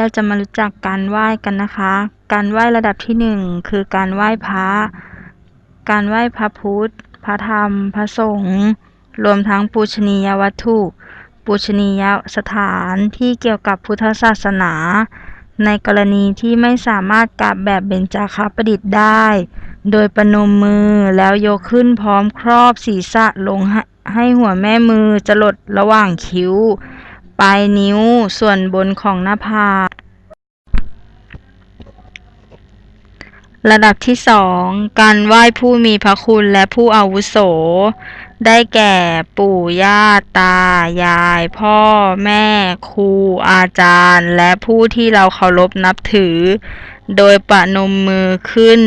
เราจะมารู้จักการไหว้กันนะคะ การไหว้ระดับที่หนึ่งคือการไหว้พระ การไหว้พระพุทธ พระธรรม พระสงฆ์ รวมทั้งปูชนียวัตถุ ปูชนียสถานที่เกี่ยวกับพุทธศาสนา ในกรณีที่ไม่สามารถกราบแบบเบญจาคประดิษฐ์ได้ โดยประนมมือแล้วยกขึ้นพร้อมครอบศีรษะลงให้ให้หัวแม่มือจะหลดระหว่างคิ้วปลายนิ้วส่วนบนของหน้าผาก ระดับที่สองการไหว้ผู้มีพระคุณและผู้อาวุโส ได้แก่ปู่ย่าตา ยาย พ่อ แม่ ครู อาจารย์ และผู้ที่เราเคารพนับถือ โดยประนมมือขึ้น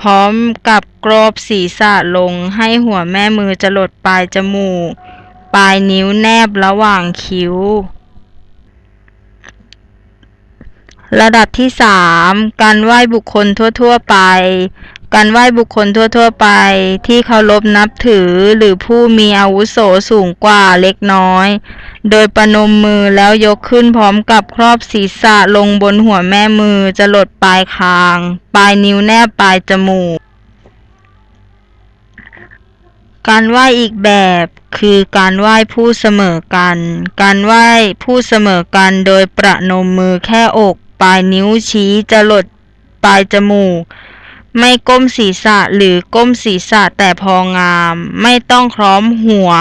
พร้อมกับกรอบศีรษะลงให้หัวแม่มือจะหลดปลายจมูก ปลายนิ้วแนบระหว่างคิ้ว ระดับที่สามการไหว้บุคคลทั่ว ๆ ไป การไหว้บุคคลทั่ว ๆ ไป ที่เคารพนับถือหรือผู้มีอาวุโสสูงกว่าเล็กน้อย โดยประนมมือแล้วยกขึ้นพร้อมกับครอบศีรษะลงบนหัวแม่มือจะหลดปลายคาง ปลายนิ้วแนบปลายจมูก การไหว้อีกแบบคือการไหว้ผู้เสมอกัน การไหว้ผู้เสมอกันโดยประนมมือแค่อก ปลายนิ้วชี้จะหลดปลายจมูก ไม่ก้มศีรษะหรือก้มศีรษะแต่พองาม ไม่ต้องคล้อมหัว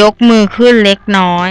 ยกมือขึ้นเล็กน้อย